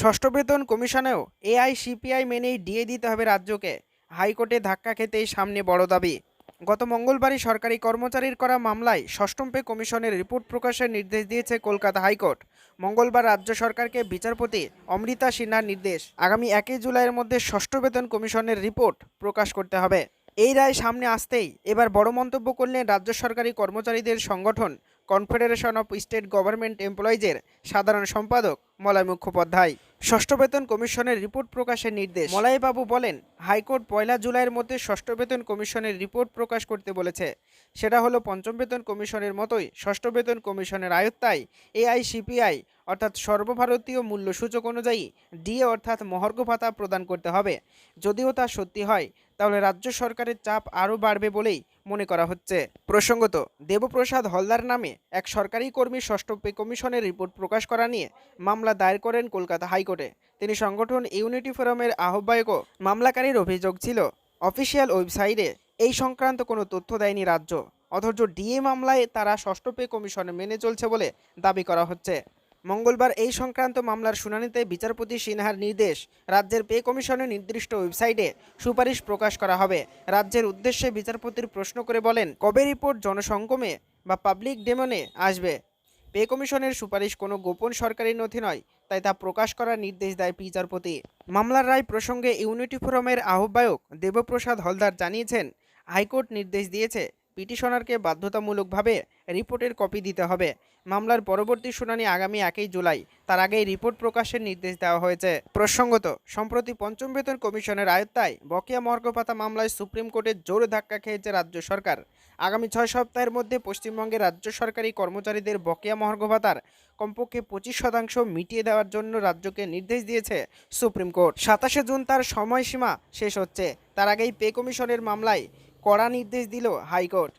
ষষ্ঠ বেতন কমিশনেও এআইসিপিআই মেনেই ডিএ দিতে হবে রাজ্যকে। হাইকোর্টে ধাক্কা খেতেই সামনে বড় দাবি। গত মঙ্গলবারই সরকারি কর্মচারীর করা মামলায় ষষ্ঠম পে কমিশনের রিপোর্ট প্রকাশের নির্দেশ দিয়েছে কলকাতা হাইকোর্ট। মঙ্গলবার রাজ্য সরকারকে বিচারপতি অমৃতা সিনহার নির্দেশ। আগামী একই জুলাইয়ের মধ্যে ষষ্ঠ বেতন কমিশনের রিপোর্ট প্রকাশ করতে হবে। এই রায় সামনে আসতেই এবার বড় মন্তব্য করলেন রাজ্য সরকারি কর্মচারীদের সংগঠন কনফেডারেশন অফ স্টেট গভর্নমেন্ট এমপ্লয়িজের সাধারণ সম্পাদক মলয় মুখোপাধ্যায়। ষষ্ঠ বেতন কমিশনের রিপোর্ট প্রকাশের নির্দেশ। মলাইবাবু বলেন, হাইকোর্ট পয়লা জুলাইয়ের মধ্যে ষষ্ঠ বেতন কমিশনের রিপোর্ট প্রকাশ করতে বলেছে। সেটা হলো পঞ্চম বেতন কমিশনের মতোই ষষ্ঠ বেতন কমিশনের আয়ত্তায় এআইসিপিআই, অর্থাৎ সর্বভারতীয় মূল্য সূচক অনুযায়ী ডিএ, অর্থাৎ মহর্ঘ ভাতা প্রদান করতে হবে। যদিও তা সত্যি হয় তাহলে রাজ্য সরকারের চাপ আরও বাড়বে বলেই মনে করা হচ্ছে। প্রসঙ্গত, দেবপ্রসাদ হলদার নামে এক সরকারি কর্মী ষষ্ঠ পে কমিশনের রিপোর্ট প্রকাশ করা নিয়ে মামলা দায়ের করেন কলকাতা হাইকোর্টে। তিনি সংগঠন ইউনিটি ফোরামের আহ্বায়কও। মামলাকারীর অভিযোগ ছিল, অফিসিয়াল ওয়েবসাইটে এই সংক্রান্ত কোনো তথ্য দেয়নি রাজ্য, অথচ ডিএ মামলায় তারা ষষ্ঠ পে কমিশনে মেনে চলছে বলে দাবি করা হচ্ছে। মঙ্গলবার এই সংক্রান্ত মামলার শুনানিতে বিচারপতি সিনহার নির্দেশ রাজ্যের পে কমিশনের নির্দিষ্ট ওয়েবসাইটে সুপারিশ প্রকাশ করা হবে। রাজ্যের উদ্দেশ্যে বিচারপতির প্রশ্ন করে বলেন, কবে রিপোর্ট জনসংগমে বা পাবলিক ডেমনে আসবে? পে কমিশনের সুপারিশ কোনো গোপন সরকারি নথি নয়, তাই তা প্রকাশ করার নির্দেশ দেয় বিচারপতি। মামলার রায় প্রসঙ্গে ইউনিটি ফোরামের আহ্বায়ক দেবপ্রসাদ হলদার জানিয়েছেন, হাইকোর্ট নির্দেশ দিয়েছে পিটিশনারকে বাধ্যতামূলকভাবে রিপোর্টের কপি দিতে হবে। মামলার পরবর্তী শুনানি আগামী একই জুলাই। তার আগেই রিপোর্ট প্রকাশের নির্দেশ দেওয়া হয়েছে। প্রসঙ্গত, সম্প্রতি পঞ্চম বেতন কমিশনের আয়ত্তায় বকেয়া মর্গপাতা মামলায় সুপ্রিম কোর্টের জোর ধাক্কা খেয়েছে রাজ্য সরকার। আগামী ছয় সপ্তাহের মধ্যে পশ্চিমবঙ্গের রাজ্য সরকারি কর্মচারীদের বকেয়া মহার্ঘ ভাতার কমপক্ষে পঁচিশ শতাংশ মিটিয়ে দেওয়ার জন্য রাজ্যকে নির্দেশ দিয়েছে সুপ্রিম কোর্ট। সাতাশে জুন তার সময়সীমা শেষ হচ্ছে। তার আগেই পে কমিশনের মামলায় কড়া নির্দেশ দিল হাইকোর্ট।